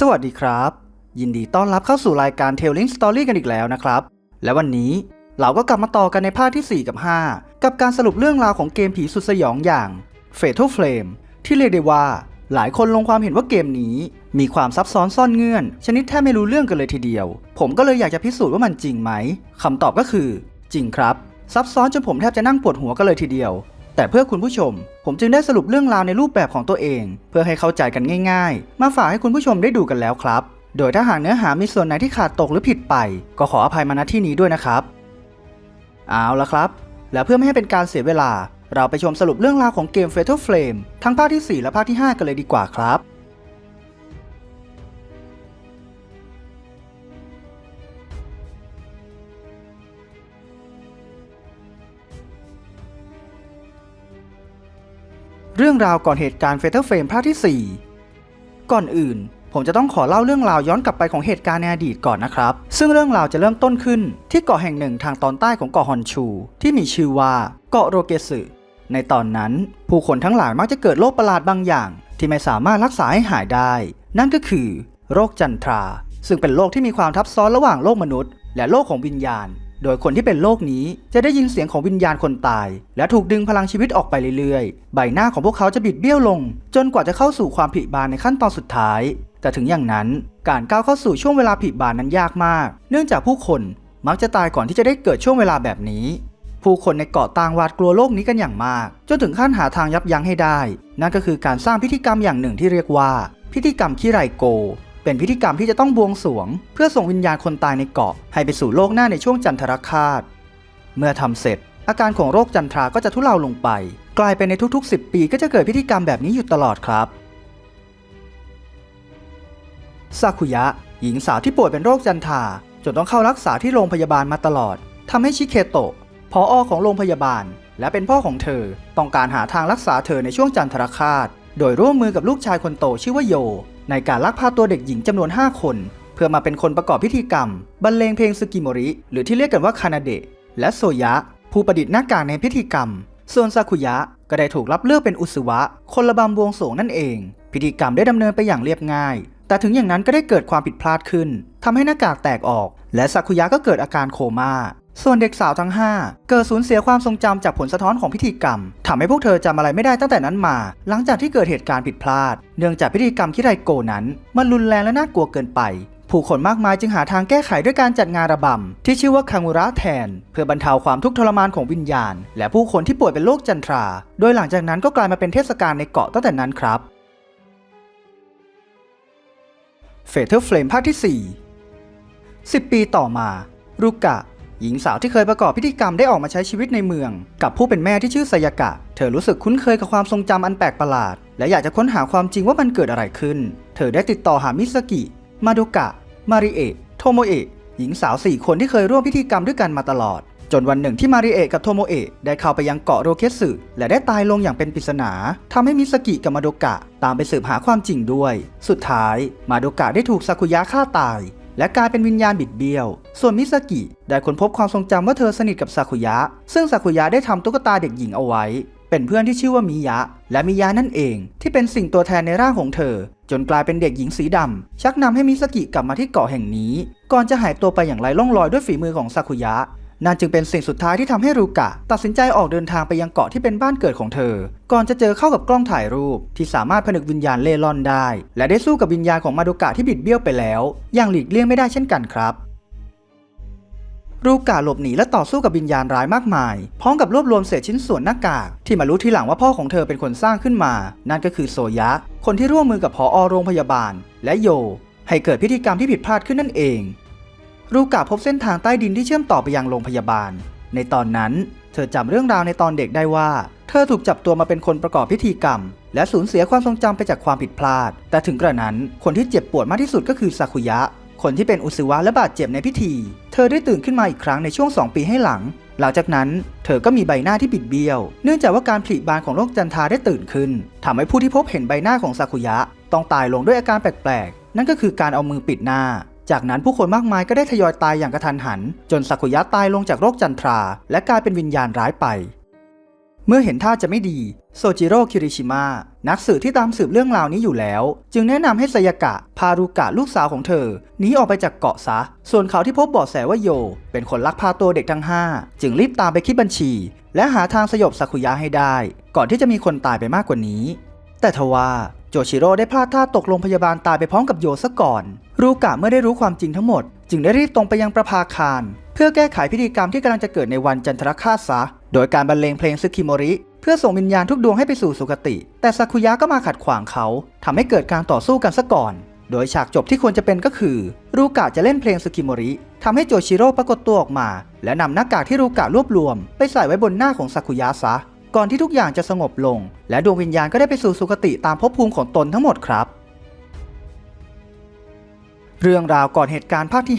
สวัสดีครับ ยินดีต้อนรับเข้าสู่รายการ Telling Story กันอีกแล้วนะครับ และวันนี้เราก็กลับมาต่อกันในภาคที่ 4 กับ 5 กับการสรุปเรื่องราวของเกมผีสุดสยองอย่าง Fatal Flame ที่เรียกได้ว่าหลายคนลงความเห็นว่าเกมนี้ มีความซับซ้อนซ่อนเงื่อน ชนิดแทบไม่รู้เรื่องกันเลยทีเดียว ผมก็เลยอยากจะพิสูจน์ว่ามันจริงไหมคำตอบก็คือ จริงครับ ซับซ้อนจนผมแทบจะนั่งปวดหัวกันเลยทีเดียว แต่เพื่อคุณผู้ชม ผมจึงได้สรุปเรื่องราวในรูปแบบของตัวเอง เพื่อให้เข้าใจกันง่าย ๆ มาฝากให้คุณผู้ชมได้ดูกันแล้วครับ โดยถ้าหากเนื้อหามีส่วนไหนที่ขาดตกหรือผิดไป ก็ขออภัยมาณที่นี้ด้วยนะครับ เอาละครับ แล้วเพื่อไม่ให้เป็นการเสียเวลา เราไปชมสรุปเรื่องราวของเกม Fatal Flame ทั้งภาคที่ 4 และภาคที่ 5 กันเลยดีกว่าครับ เรื่องราวก่อนเหตุการณ์ Fatal Frame ภาคที่ 4 ก่อนอื่น ผมจะต้องขอเล่าเรื่องราวย้อนกลับไปของเหตุการณ์ในอดีตก่อนนะครับ ซึ่งเรื่องราวจะเริ่มต้นขึ้นที่เกาะแห่งหนึ่งทางตอนใต้ของเกาะฮอนชู ที่มีชื่อว่าเกาะโรเกสึในตอนนั้น ผู้คนทั้งหลายมักจะเกิดโรคประหลาดบางอย่าง ที่ไม่สามารถรักษาให้หายได้ นั่นก็คือ โรคจันทรา ซึ่งเป็นโรคที่มีความทับซ้อนระหว่างโลกมนุษย์ และโลกของวิญญาณ โดยคนที่เป็นโรคนี้จะได้ยินเสียงของวิญญาณคนตาย และถูกดึงพลังชีวิตออกไปเรื่อยๆ ใบหน้าของพวกเขาจะบิดเบี้ยวลง จนกว่าจะเข้าสู่ความผิบานในขั้นตอนสุดท้าย แต่ถึงอย่างนั้นการก้าวเข้าสู่ช่วงเวลาผิบานนั้นยากมาก เนื่องจากผู้คนมักจะตายก่อนที่จะได้เกิดช่วงเวลาแบบนี้ ผู้คนในเกาะต่างหวาดกลัวโลกนี้กันอย่างมาก จนถึงขั้นหาทางยับยั้งให้ได้ นั่นก็คือการสร้างพิธีกรรมอย่างหนึ่งที่เรียกว่า พิธีกรรมคิไรโก เป็นพิธีกรรมที่จะต้องบวงสรวง เพื่อส่งวิญญาณคนตายในเกาะ ให้ไปสู่โลกหน้าในช่วงจันทรคาตเมื่อทำเสร็จ อาการของโรคจันทราก็จะทุเลาลงไป กลายเป็นในทุกๆ 10 ปีก็จะเกิดพิธีกรรมแบบนี้อยู่ตลอดครับซากุยะ หญิงสาวที่ป่วยเป็นโรคจันทราจนต้องเข้ารักษาที่โรงพยาบาลมาตลอดทำให้ชิเคโตะพออของโรงพยาบาล และเป็นพ่อของเธอ ต้องการหาทางรักษาเธอในช่วงจันทรคาตโดยร่วมมือกับลูกชายคนโตชื่อว่าโย ในการลักพาตัวเด็กหญิงจำนวน 5 คน เพื่อมาเป็นคนประกอบพิธีกรรม บรรเลงเพลงซึกิโมริ หรือที่เรียกกันว่าคานาเดะและโซยะ ผู้ประดิษฐ์หน้ากากในพิธีกรรม ส่วนซากุยะก็ได้ถูกรับเลือกเป็นอุสวะ คนละบำบวงสวงนั่นเอง พิธีกรรมได้ดำเนินไปอย่างเรียบง่าย แต่ถึงอย่างนั้นก็ได้เกิดความผิดพลาดขึ้นทำให้หน้ากากแตกออก และซากุยะก็เกิดอาการโคม่า ส่วนเด็กสาวทั้ง 5 เกิดสูญเสียความทรงจำจากผลสะท้อนของพิธีกรรมทำให้พวกเธอจำอะไรไม่ได้ตั้งแต่นั้นมา หลังจากที่เกิดเหตุการณ์ผิดพลาด เนื่องจากพิธีกรรมคิไรโกนั้น มันรุนแรงและน่ากลัวเกินไป ผู้คนมากมายจึงหาทางแก้ไขด้วยการจัดงานระบำที่ชื่อว่าคังุระแทน เพื่อบรรเทาความทุกข์ทรมานของวิญญาณ และผู้คนที่ป่วยเป็นโรคจันทรา โดยหลังจากนั้นก็กลายมาเป็นเทศกาลในเกาะตั้งแต่นั้นครับเฟเธอร์เฟลมภาคที่4 10 ปีต่อมา รุกะ หญิงสาวที่เคยประกอบพิธีกรรมได้ออกมาใช้ชีวิตในเมือง กับผู้เป็นแม่ที่ชื่อสยากะ เธอรู้สึกคุ้นเคยกับความทรงจำอันแปลกประหลาด และอยากจะค้นหาความจริงว่ามันเกิดอะไรขึ้น เธอได้ติดต่อหามิสกิ มาโดกะ มาริเอะ โทโมเอะ หญิงสาวสี่คนที่เคยร่วมพิธีกรรมด้วยกันมาตลอด จนวันหนึ่งที่มาริเอะกับโทโมเอะได้เข้าไปยังเกาะโรเคสึ และได้ตายลงอย่างเป็นปริศนาทำให้มิสกิกับมาโดกะ ตามไปสืบหาความจริงด้วย สุดท้าย มาโดกะได้ถูกซากุยะฆ่าตาย และกลายเป็นวิญญาณบิดเบี้ยว ส่วนมิสกิได้ค้นพบความทรงจำว่าเธอสนิทกับซากุยะ ซึ่งซากุยะได้ทำตุ๊กตาเด็กหญิงเอาไว้ เป็นเพื่อนที่ชื่อว่ามิยะ และมิยะนั่นเอง ที่เป็นสิ่งตัวแทนในร่างของเธอ จนกลายเป็นเด็กหญิงสีดำชักนำให้มิสกิกลับมาที่เกาะแห่งนี้ ก่อนจะหายตัวไปอย่างไร้ร่องรอยด้วยฝีมือของซากุยะ นั่นจึงเป็นสิ่งสุดท้ายที่ทำให้รูกะ ตัดสินใจออกเดินทางไปยังเกาะที่เป็นบ้านเกิดของเธอ ก่อนจะเจอเข้ากับกล้องถ่ายรูป ที่สามารถผนึกวิญญาณเล่ร่อนได้ และได้สู้กับวิญญาณของมาโดกะที่บิดเบี้ยวไปแล้ว อย่างหลีกเลี่ยงไม่ได้เช่นกันครับรูกะหลบหนีและต่อสู้กับวิญญาณร้ายมากมาย พร้อมกับรวบรวมเศษชิ้นส่วนหน้ากาก ที่มารู้ทีหลังว่าพ่อของเธอเป็นคนสร้างขึ้นมา นั่นก็คือโซยะ คนที่ร่วมมือกับพออโรงพยาบาล และโย ให้เกิดพิธีกรรมที่ผิดพลาดขึ้นนั่นเอง รูกะพบเส้นทางใต้ดินที่เชื่อมต่อไปยังโรงพยาบาล ในตอนนั้น เธอจำเรื่องราวในตอนเด็กได้ว่า เธอถูกจับตัวมาเป็นคนประกอบพิธีกรรม และสูญเสียความทรงจำไปจากความผิดพลาด แต่ถึงกระนั้นคนที่เจ็บปวดมากที่สุดก็คือซากุยะ คนที่เป็นอุซึวะและบาดเจ็บในพิธี เธอได้ตื่นขึ้นมาอีกครั้งในช่วง 2 ปีให้หลัง หลังจากนั้น เธอก็มีใบหน้าที่บิดเบี้ยว เนื่องจากว่าการผลิบานของโรคจันทาได้ตื่นขึ้นทำให้ผู้ที่พบเห็นใบหน้าของซากุยะ ต้องตายลงด้วยอาการแปลกๆนั่นก็คือการเอามือปิดหน้า จากนั้นผู้คนมากมายก็ได้ทยอยตายอย่างกระทันหัน จนซากุยะตายลงจากโรคจันทรา และกลายเป็นวิญญาณร้ายไป เมื่อเห็นท่าจะไม่ดีโซจิโร่คิริชิมะนักสืบที่ตามสืบเรื่องราวนี้อยู่แล้ว จึงแนะนำให้สยากะ พารุกะลูกสาวของเธอหนีออกไปจากเกาะซะ ส่วนเขาที่พบเบาะแสว่าโย เป็นคนลักพาตัวเด็กทั้งห้าจึงรีบตามไปคิดบัญชี และหาทางสยบซากุยะให้ได้ ก่อนที่จะมีคนตายไปมากกว่านี้ แต่ทว่า โจชิโร่ได้พลาดท่าตกโรงพยาบาลตายไปพร้อมกับโยซะก่อน รูกะเมื่อได้รู้ความจริงทั้งหมด จึงได้รีบตรงไปยังประภาคาร เพื่อแก้ไขพิธีกรรมที่กำลังจะเกิดในวันจันทรคาสซะโดยการบรรเลงเพลงซึคิโมริเพื่อส่งวิญญาณทุกดวงให้ไปสู่สุคติ แต่ซากุยะก็มาขัดขวางเขาทำให้เกิดการต่อสู้กันซะก่อน โดยฉากจบที่ควรจะเป็นก็คือ รูกะจะเล่นเพลงซึคิโมริทำให้โจชิโร่ปรากฏตัวออกมา และนำหน้ากากที่รูกะรวบรวม ไปใส่ไว้บนหน้าของซากุยะซะ ก่อนที่ทุกอย่างจะสงบลง และดวงวิญญาณก็ได้ไปสู่สุคติตามภพภูมิของตนทั้งหมดครับ เรื่องราวก่อนเหตุการณ์ภาคที่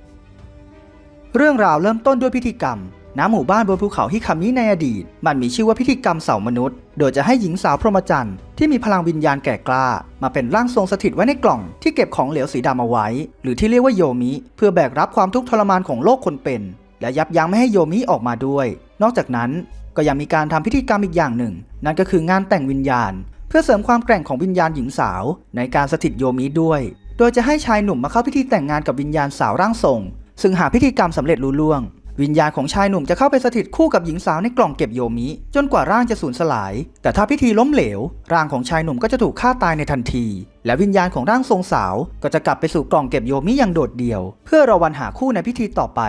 5 เรื่องราวเริ่มต้นด้วยพิธีกรรมณหมู่บ้านบนภูเขาฮิคามิในอดีต มันมีชื่อว่าพิธีกรรมเสามนุษย์ โดยจะให้หญิงสาวพรหมจรรย์ที่มีพลังวิญญาณแก่กล้า มาเป็นร่างทรงสถิตไว้ในกล่องที่เก็บของเหลวสีดำเอาไว้ หรือที่เรียกว่าโยมิ เพื่อแบกรับความทุกข์ทรมานของโลกคนเป็น และยับยั้งไม่ให้โยมิออกมาด้วย นอกจากนั้น ก็ยังมีการทำพิธีกรรมอีกอย่างหนึ่ง นั่นก็คืองานแต่งวิญญาณ เพื่อเสริมความแกร่งของวิญญาณหญิงสาว ในการสถิตโยมิด้วย โดยจะให้ชายหนุ่มมาเข้าพิธีแต่งงานกับวิญญาณสาวร่างทรง ซึ่งหากพิธีกรรมสำเร็จลุล่วง วิญญาณของชายหนุ่มจะเข้าไปสถิตคู่กับหญิงสาวในกล่องเก็บโยมิ จนกว่าร่างจะสูญสลาย แต่ถ้าพิธีล้มเหลว ร่างของชายหนุ่มก็จะถูกฆ่าตายในทันที และวิญญาณของร่างทรงสาว ก็จะกลับไปสู่กล่องเก็บโยมิอย่างโดดเดี่ยว เพื่อรอวันหาคู่ในพิธีต่อไป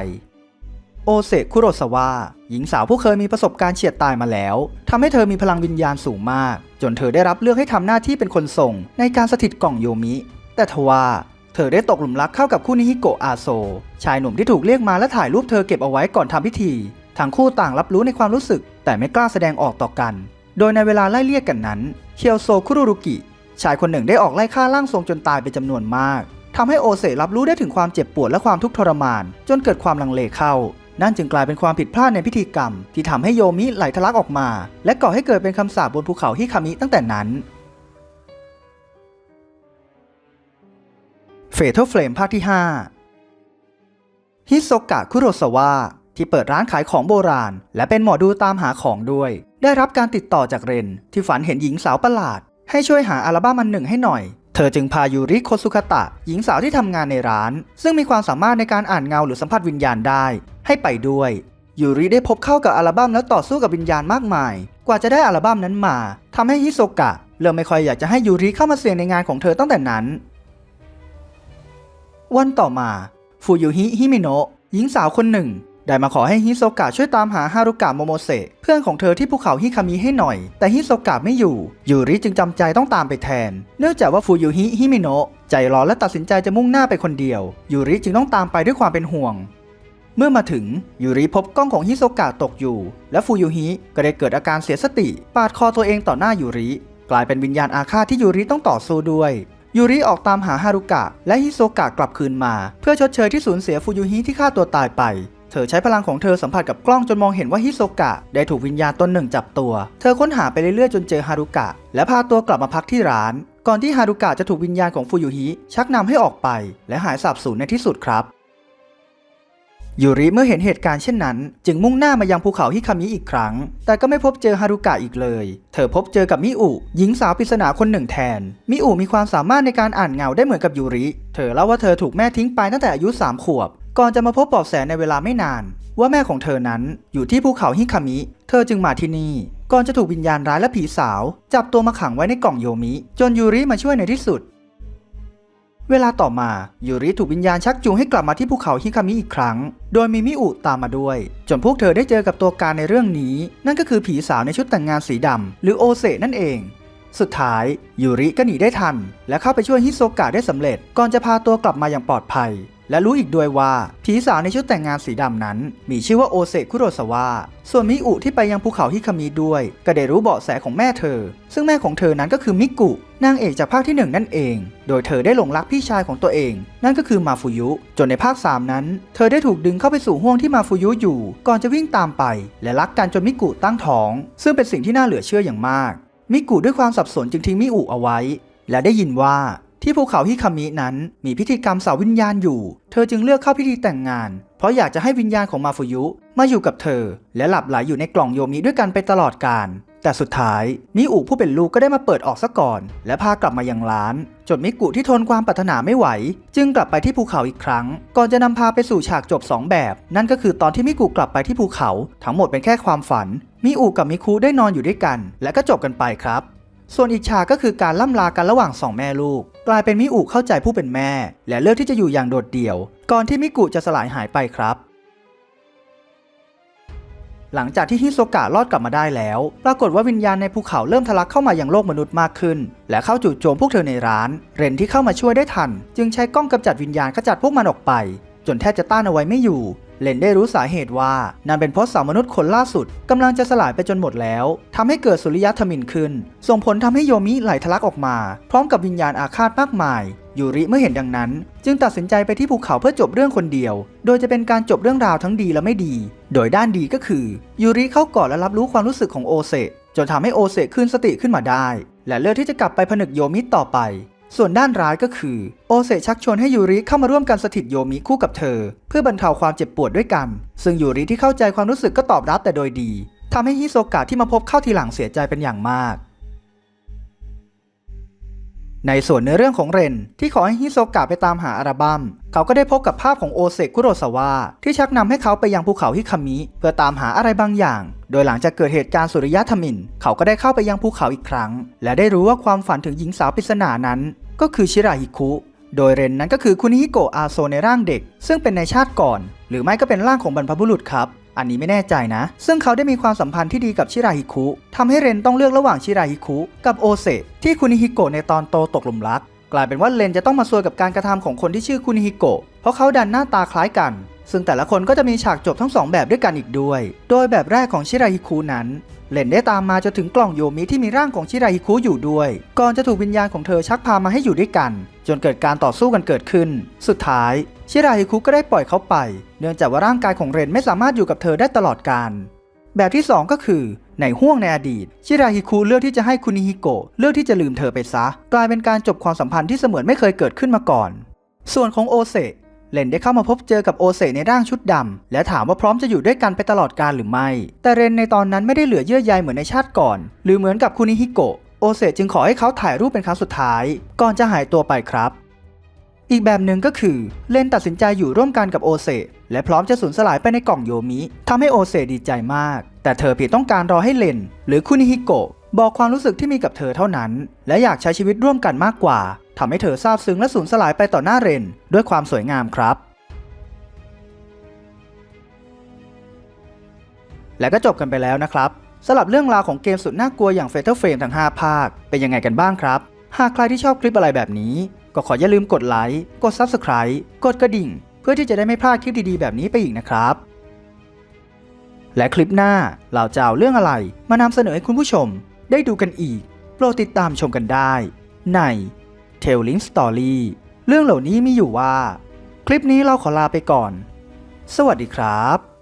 โอเซคุโรสวะหญิงสาวผู้เคยมีประสบการณ์เฉียดตายมาแล้วทำให้เธอมีพลังวิญญาณสูงมาก จนเธอได้รับเลือกให้ทำหน้าที่เป็นคนส่ง ในการสถิตกล่องโยมิ แต่ทว่าเธอได้ตกหลุมรักเข้ากับคู่นิฮิโกะอาโซ ชายหนุ่มที่ถูกเรียกมาและถ่ายรูปเธอเก็บเอาไว้ก่อนทำพิธี ทั้งคู่ต่างรับรู้ในความรู้สึก แต่ไม่กล้าแสดงออกต่อกัน โดยในเวลาไล่เลี่ยกันนั้น เคียวโซคุรุรุกิ ชายคนหนึ่งได้ออกไล่ฆ่าร่างทรงจนตายเป็นจำนวนมากทำให้โอเซรับรู้ได้ถึงความเจ็บปวดและความทุกข์ทรมาน จนเกิดความลังเลเข้า นั่นจึงกลายเป็นความผิดพลาดในพิธีกรรม ที่ทำให้โยมิไหลทะลักออกมา และก่อให้เกิดเป็นคำสาปบนภูเขาฮิคามิตั้งแต่นั้นเฟเธอร์เฟลมภาคที่ 5 ฮิโซกะคุโรสวะที่เปิดร้านขายของโบราณ และเป็นหมอดูตามหาของด้วย ได้รับการติดต่อจากเรน ที่ฝันเห็นหญิงสาวประหลาด ให้ช่วยหาอัลบั้มมันหนึ่งให้หน่อย เธอจึงพายูริโคซุคตะ หญิงสาวที่ทำงานในร้าน ซึ่งมีความสามารถในการอ่านเงาหรือสัมผัสวิญญาณได้ ให้ไปด้วยยูริได้พบเข้ากับอัลบั้มแล้วต่อสู้กับวิญญาณมากมาย กว่าจะได้อัลบั้มนั้นมาทำให้ฮิโซกะเริ่มไม่ค่อยอยากจะให้ยูริเข้ามาเสี่ยงในงานของเธอตั้งแต่นั้น วันต่อมาฟูยุฮิฮิมิโนะหญิงสาวคนหนึ่ง ได้มาขอให้ฮิโซกะช่วยตามหาฮารุกะโมโมเซะเพื่อนของเธอที่ภูเขาฮิคามิให้หน่อย แต่ฮิโซกะไม่อยู่ยูริจึงจำใจต้องตามไปแทน เนื่องจากว่าฟูยุฮิฮิมิโนะใจร้อนและตัดสินใจจะมุ่งหน้าไปคนเดียวยูริจึงต้องตามไปด้วยความเป็นห่วง เมื่อมาถึงยูริพบกล้องของฮิโซกะตกอยู่ และฟูยุฮิก็ได้เกิดอาการเสียสติ ปาดคอตัวเองต่อหน้ายูริกลายเป็นวิญญาณอาฆาตที่ยูริต้องต่อสู้ด้วยยูริออกตามหาฮารุกะ และฮิโซกะกลับคืนมา เพื่อชดเชยที่สูญเสียฟูยุฮิที่ฆ่าตัวตายไป เธอใช้พลังของเธอสัมผัสกับกล้องจนมองเห็นว่าฮิโซกะ ได้ถูกวิญญาณตนหนึ่งจับตัว เธอค้นหาไปเรื่อยๆจนเจอฮารุกะ และพาตัวกลับมาพักที่ร้าน ก่อนที่ฮารุกะจะถูกวิญญาณของฟูยุฮิชักนำให้ออกไป และหายสาบสูญในที่สุดครับยูริเมื่อเห็นเหตุการณ์เช่นนั้น จึงมุ่งหน้ามายังภูเขาฮิคามิอีกครั้ง แต่ก็ไม่พบเจอฮารุกะอีกเลย เธอพบเจอกับมิอุหญิงสาวปริศนาคนหนึ่งแทน มิอุมีความสามารถในการอ่านเงาได้เหมือนกับยูริ เธอเล่าว่าเธอถูกแม่ทิ้งไปตั้งแต่อายุ 3 ขวบ ก่อนจะมาพบเบาะแสในเวลาไม่นาน ว่าแม่ของเธอนั้นอยู่ที่ภูเขาฮิคามิ เธอจึงมาที่นี่ ก่อนจะถูกวิญญาณร้ายและผีสาว จับตัวมาขังไว้ในกล่องโยมิ จนยูริมาช่วยในที่สุด เวลาต่อมายูริถูกวิญญาณชักจูงให้กลับมาที่ภูเขาฮิคามิอีกครั้ง โดยมีมิอุตามมาด้วย จนพวกเธอได้เจอกับตัวการในเรื่องนี้ นั่นก็คือผีสาวในชุดแต่งงานสีดำหรือโอเซนั่นเองสุดท้ายยูริก็หนีได้ทัน และเข้าไปช่วยฮิโซกะได้สำเร็จ ก่อนจะพาตัวกลับมาอย่างปลอดภัย และรู้อีกด้วยว่าผีสาวในชุดแต่งงานสีดำนั้น มีชื่อว่าโอเซคุโรสวะส่วนมิอุที่ไปยังภูเขาฮิคามิด้วย ก็ได้รู้เบาะแสของแม่เธอ ซึ่งแม่ของเธอนั้นก็คือมิกุนางเอกจากภาคที่หนึ่งนั่นเอง โดยเธอได้หลงรักพี่ชายของตัวเอง นั่นก็คือมาฟุยุ จนในภาค 3 นั้น เธอได้ถูกดึงเข้าไปสู่ห้วงที่มาฟุยุอยู่ ก่อนจะวิ่งตามไป และรักกันจนมิกุตั้งท้อง ซึ่งเป็นสิ่งที่น่าเหลือเชื่ออย่างมาก มิกุด้วยความสับสนจึงทิ้งมิอุเอาไว้ และได้ยินว่า ที่ภูเขาฮิคามินั้นมีพิธีกรรมเสาวิญญาณอยู่ เธอจึงเลือกเข้าพิธีแต่งงาน เพราะอยากจะให้วิญญาณของมาฟุยุมาอยู่กับเธอ และหลับไหลอยู่ในกล่องโยมิด้วยกันไปตลอดกาลแต่สุดท้าย มิอุผู้เป็นลูกก็ได้มาเปิดออกซะก่อน และพากลับมายังร้าน จนมิกุที่ทนความปรารถนาไม่ไหว จึงกลับไปที่ภูเขาอีกครั้ง ก่อนจะนำพาไปสู่ฉากจบสองแบบ นั่นก็คือตอนที่มิกุกลับไปที่ภูเขา ทั้งหมดเป็นแค่ความฝันมิอุกับมิคุได้นอนอยู่ด้วยกัน และก็จบกันไปครับ ส่วนอีกฉากก็คือการล่ำลากันระหว่างสองแม่ลูก กลายเป็นมิอุเข้าใจผู้เป็นแม่ และเลือกที่จะอยู่อย่างโดดเดี่ยว ก่อนที่มิกุจะสลายหายไปครับ หลังจากที่ฮิโซกะรอดกลับมาได้แล้ว ปรากฏว่าวิญญาณในภูเขาเริ่มทะลักเข้ามาอยังโลกมนุษย์มากขึ้น และเข้าจู่โจมพวกเธอในร้าน เรนที่เข้ามาช่วยได้ทัน จึงใช้กล้องกำจัดวิญญาณขจัดพวกมันออกไป จนแทบจะต้านเอาไว้ไม่อยู่ เลนได้รู้สาเหตุว่านั่นเป็นเพราะสาวมนุษย์คนล่าสุดกำลังจะสลายไปจนหมดแล้วทำให้เกิดสุริยะทมินขึ้น ส่งผลทำให้โยมิไหลทะลักออกมา พร้อมกับวิญญาณอาฆาตมากมายยูริเมื่อเห็นดังนั้น จึงตัดสินใจไปที่ภูเขาเพื่อจบเรื่องคนเดียว โดยจะเป็นการจบเรื่องราวทั้งดีและไม่ดี โดยด้านดีก็คือยูริเข้ากอดและรับรู้ความรู้สึกของโอเซจนทำให้โอเซคืนสติขึ้นมาได้ และเลือกที่จะกลับไปผนึกโยมิต่อไป ส่วนด้านร้ายก็คือโอเซชักชวนให้ยูริเข้ามาร่วมกันสถิตโยมิคู่กับเธอ เพื่อบรรเทาความเจ็บปวดด้วยกัน ซึ่งยูริที่เข้าใจความรู้สึกก็ตอบรับแต่โดยดีทำให้ฮิโซกะที่มาพบเข้าทีหลังเสียใจเป็นอย่างมาก ในส่วนเนื้อเรื่องของเรนที่ขอให้ฮิโซกะไปตามหาอัลบัมเขาก็ได้พบกับภาพของโอเซกุโรซาวะที่ชักนำให้เขาไปยังภูเขาฮิคามิ เพื่อตามหาอะไรบางอย่าง โดยหลังจากเกิดเหตุการณ์สุริยะทมิน เขาก็ได้เข้าไปยังภูเขาอีกครั้ง และได้รู้ว่าความฝันถึงหญิงสาวปริศนานั้น ก็คือชิราฮิคุ โดยเรนนั้นก็คือคุนิฮิโกะอาโซในร่างเด็ก ซึ่งเป็นในชาติก่อน หรือไม่ก็เป็นร่างของบรรพบุรุษครับ อันนี้ไม่แน่ใจนะ ซึ่งเขาได้มีความสัมพันธ์ที่ดีกับชิราฮิคุทำให้เรนต้องเลือกระหว่างชิราฮิคุกับโอเซที่คุนิฮิโกะในตอนโตตกหลุมรัก กลายเป็นว่าเรนจะต้องมาซวยกับการกระทำของคนที่ชื่อคุนิฮิโกะเพราะเขาดันหน้าตาคล้ายกัน ซึ่งแต่ละคนก็จะมีฉากจบทั้งสองแบบด้วยกันอีกด้วย โดยแบบแรกของชิราฮิคุนั้น เลนได้ตามมาจนถึงกล่องโยมิที่มีร่างของชิราฮิคุอยู่ด้วย ก่อนจะถูกวิญญาณของเธอชักพามาให้อยู่ด้วยกัน จนเกิดการต่อสู้กันเกิดขึ้น สุดท้าย ชิราฮิคุก็ได้ปล่อยเขาไป เนื่องจากว่าร่างกายของเรนไม่สามารถอยู่กับเธอได้ตลอดกาลแบบที่ 2 ก็คือในห่วงในอดีต ชิราฮิคุเลือกที่จะให้คุนิฮิโกะเลือกที่จะลืมเธอไปซะ กลายเป็นการจบความสัมพันธ์ที่เสมือนไม่เคยเกิดขึ้นมาก่อน ส่วนของโอเซ เลนได้เข้ามาพบเจอกับโอเซในร่างชุดดำและถามว่าพร้อมจะอยู่ด้วยกันไปตลอดกาลหรือไม่ แต่เรนในตอนนั้นไม่ได้เหลือเยื่อใยเหมือนในชาติก่อน หรือเหมือนกับคุนิฮิโกะโอเซจึงขอให้เขาถ่ายรูปเป็นครั้งสุดท้าย ก่อนจะหายตัวไปครับ อีกแบบหนึ่งก็คือเลนตัดสินใจอยู่ร่วมกันกับโอเซและพร้อมจะสูญสลายไปในกล่องโยมิทำให้โอเซดีใจมาก แต่เธอเพียงต้องการรอให้เลนหรือคุนิฮิโกะบอกความรู้สึกที่มีกับเธอเท่านั้น และอยากใช้ชีวิตร่วมกันมากกว่า ทำให้เธอซาบซึ้งและสูญสลายไปต่อหน้าเรนด้วยความสวยงามครับ และก็จบกันไปแล้วนะครับสำหรับเรื่องราวของเกมสุดน่ากลัวอย่าง Fatal Frame ทั้ง 5 ภาค เป็นยังไงกันบ้างครับ หากใครที่ชอบคลิปอะไรแบบนี้ ก็ขออย่าลืมกดไลค์กด Subscribe กดกระดิ่ง เพื่อที่จะได้ไม่พลาดคลิปดีๆ แบบนี้ไปอีกนะครับ และคลิปหน้าเราจะเอาเรื่องอะไรมานำเสนอให้คุณผู้ชม ได้ดูกันอีก โปรดติดตามชมกันได้ ใน Telling Story เรื่องเหล่านี้มีอยู่ว่า คลิปนี้เราขอลาไปก่อน สวัสดีครับ